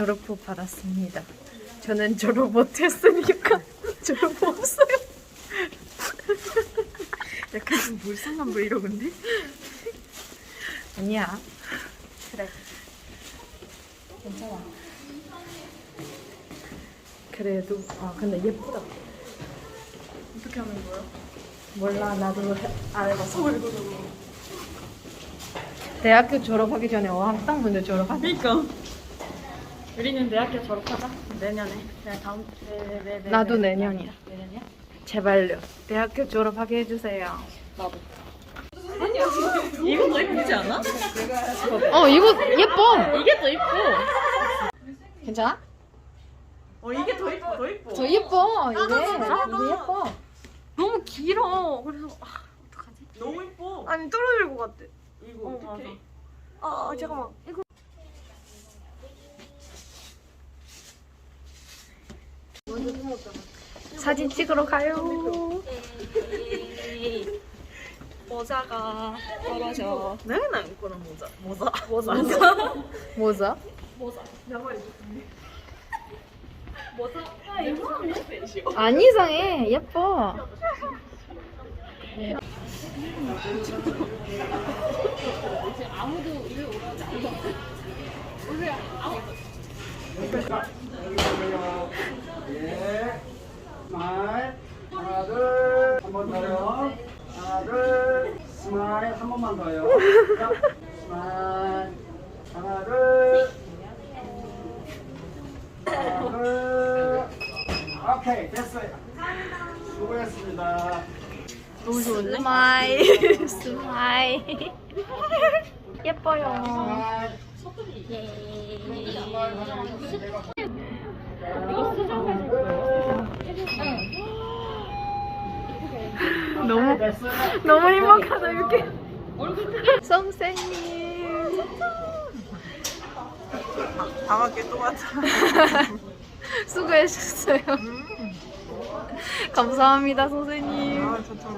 졸업부 받았습니다. 저는 졸업 못했으니까 졸업 없어요. 약간 좀 불쌍한 브이로그인데? 아니야. 그래. 괜찮아. 그래도 아 근데 예쁘다. 어떻게 하는 거야? 몰라 나도 해- 안 해봤어. 대학교 졸업하기 전에 어학 딱 먼저 졸업하자. 그니까 우리는 대학교 졸업하자 내년에 네, 다음 네, 네, 네, 네, 나도 네. 내년이야. 내년이야? 제발요. 대학교 졸업하게 해주세요. 나도 이거 더 이쁘지 않아? 어 이거 예뻐. 이게 더 이뻐 괜찮아? 어 이게 더 이뻐 더 이뻐 저 예뻐. 이게? 이게 예뻐. 너무 길어 그래서 아 어떡하지? 너무 이뻐 아니 떨어질 것 같아 이거 어, 어떡해 아, 아 잠깐만 이거 사진 찍으러 가요. 모자가 떨어져 내가 안 입고 는 모자 모자 모자 모자? 모자 안 이상해. 예뻐. 예. 스마일. 하나, 둘. 한 번 더요. 하나, 둘. 스마일. 한 번만 더요. 자, 스마일. 하나, 둘. 하나, 둘. 오케이, 됐어요. 수고했습니다. 너무 좋은데? 스마일. 스마일. 예뻐요. 내가 너무 됐어요. 너무 행복하다 이렇게. 선생님. 방학에 또 왔다 수고해주셨어요. 감사합니다 선생님. 아 좋다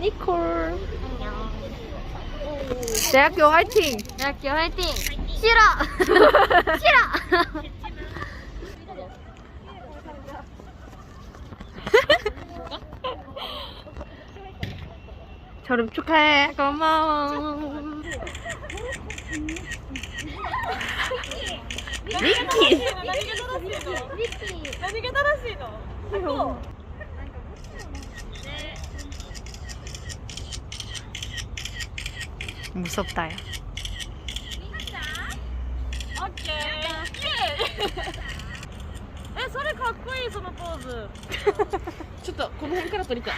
니콜. 대학교 화이팅. 대학교 화이팅! 싫어! 싫어! 졸업 축하해. 고마워. 미키.何が正しいの 무섭다 야. オッケーえそれかっこいいそのポーズちょっとこの辺から撮りたい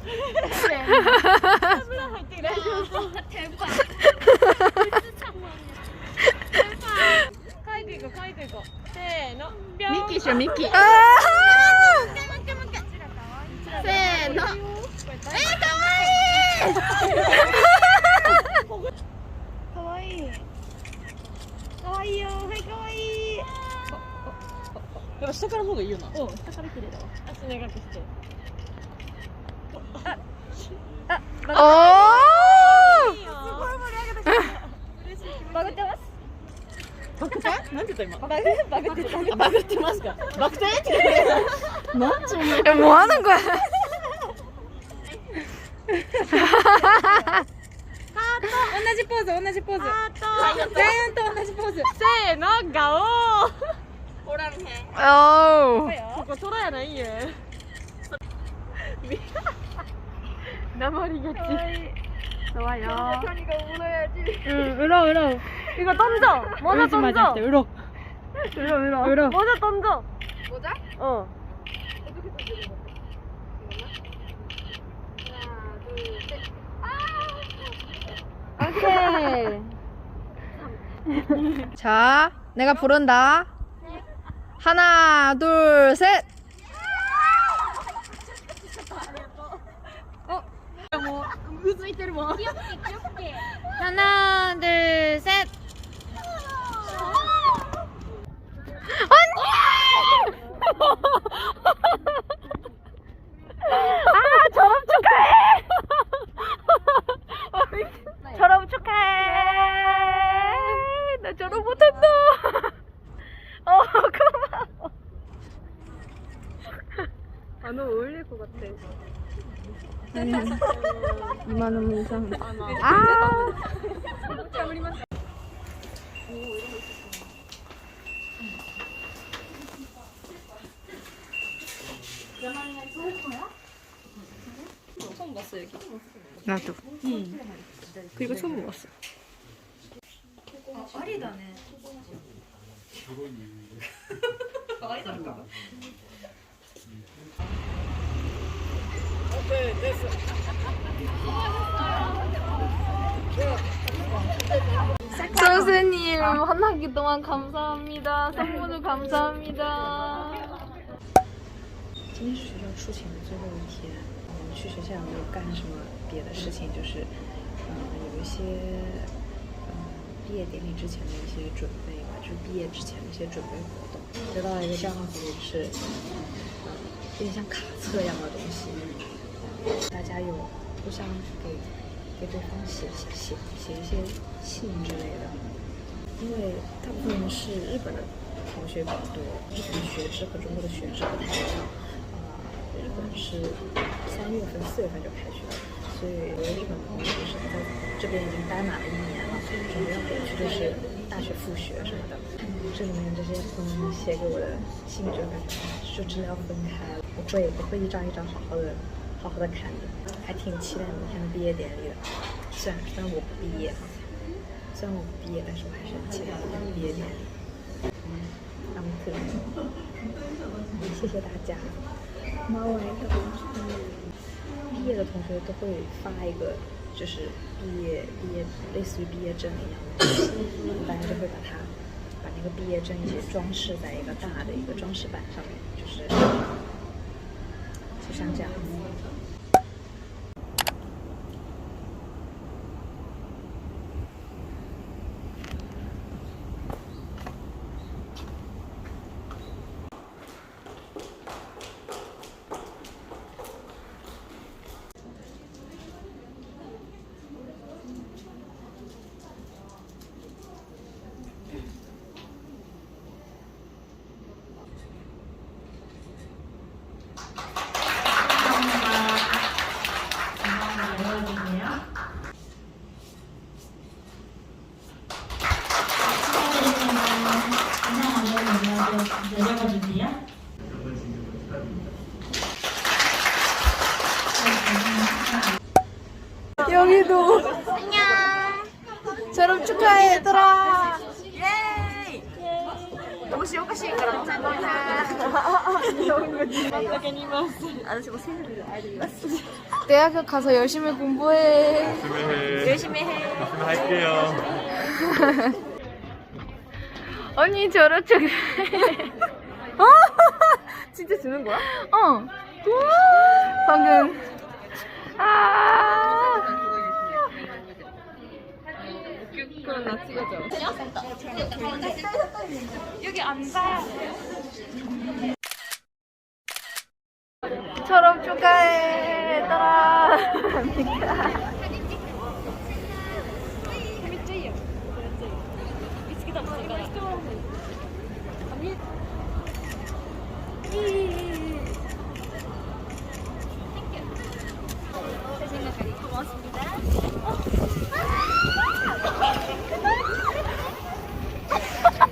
カメラ入って大丈夫書いてい こう書いていこう。せーの。ミッキーしよミッキー。 아! せーの。かわいい。かわいいよ。はいかわいい。やっぱ下からの方がいいよなうん下から綺麗だわ足長くしておー。すごい盛り上げて嬉しい。バグってます？ バク転なんて言った今バグバグってバグってますかバク転って言ってなんちゅうの야 뭐 하는 거야? 어우. ここ虎やないんやなまりがち。 좋아요. うん、うろうろ。 이거 던져. 먼저 던져. 맞았을 때 으로. 으로 으로. 으로. 먼저 던져. 모자? 어. 어떻게 던지는 하나, 둘, 셋. 아! 오케이. 자, 내가 부른다. 하나, 둘, 셋. 어? 뭐, 무슨 이때를 뭐? 귀엽게, 귀엽게. 하나, 둘, 셋. 2만 원 이상. 아. 처음 봤어 여기. 나도. 그리고 처음 먹었어. 선생님 한 학기 동안 감사합니다. 선물도 감사합니다. 今天是学校出勤的最后一天，我们去学校也没有干什么别的事情，就是，嗯、有一些，嗯、毕业典礼之前的一些准备吧，就是毕业之前的一些准备活动，得到了一个这样子的，就是，嗯、 有点像卡册一样的东西，大家有互相给给对方写写写写一些信之类的，因为大部分是日本的同学比较多，日本的学制和中国的学制不太一样。呃，日本是三月份、四月份就开学了，所以我的日本朋友就是在这边已经待满了一年了，准备要回去就是大学复学什么的。这里面这些朋友们写给我的信，就感觉就真的要分开了，我会我会一张一张好好的好好的看的，还挺期待明天的毕业典礼的。虽然虽然我不毕业哈，虽然我不毕业，但是我还是很期待明天的毕业典礼。嗯，阿姆特，谢谢大家。毕业的同学都会发一个，就是毕业毕业类似于毕业证一样的东西，大家就会把它把那个毕业证一起装饰在一个大的一个装饰板上面，就像这样子。 여기도. 안녕. 졸업 축하해 얘들아. 대학교 가서 열심히 공부해. 열심히 해. 열심히 할게요. 언니 졸업 축하해. 어? 진짜 주는 거야? 어. 방금. 아. 그럼 나 찍어줘. 졸업 축하해 얘들아.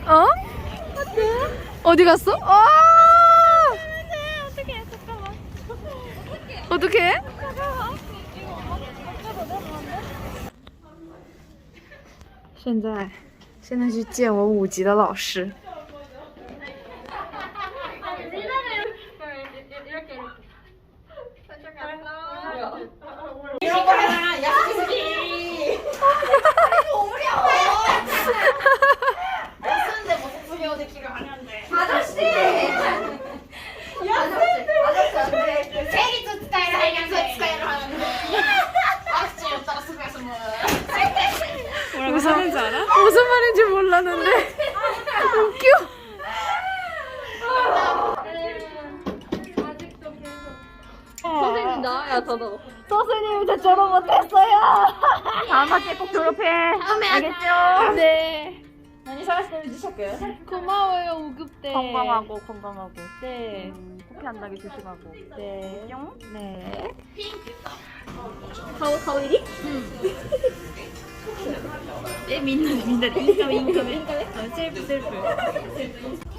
어? 어디 갔어? 아! 어떡해? 现在，现在去见我五级的老师。 못했어요 저도. 선생님 저 졸업 못했어요. 다음 학기 꼭 졸업해. 알겠죠? 네. 많이 사랑해주셨고요. 고마워요 5급 때. 건강하고 건강하고. 네. 음, 코피 안 나게 조심하고. 네. 뿅? 네. 가오 가오이리? 응에 민나 민나 민감해. 민감해 민감해? 어 셀프 셀프.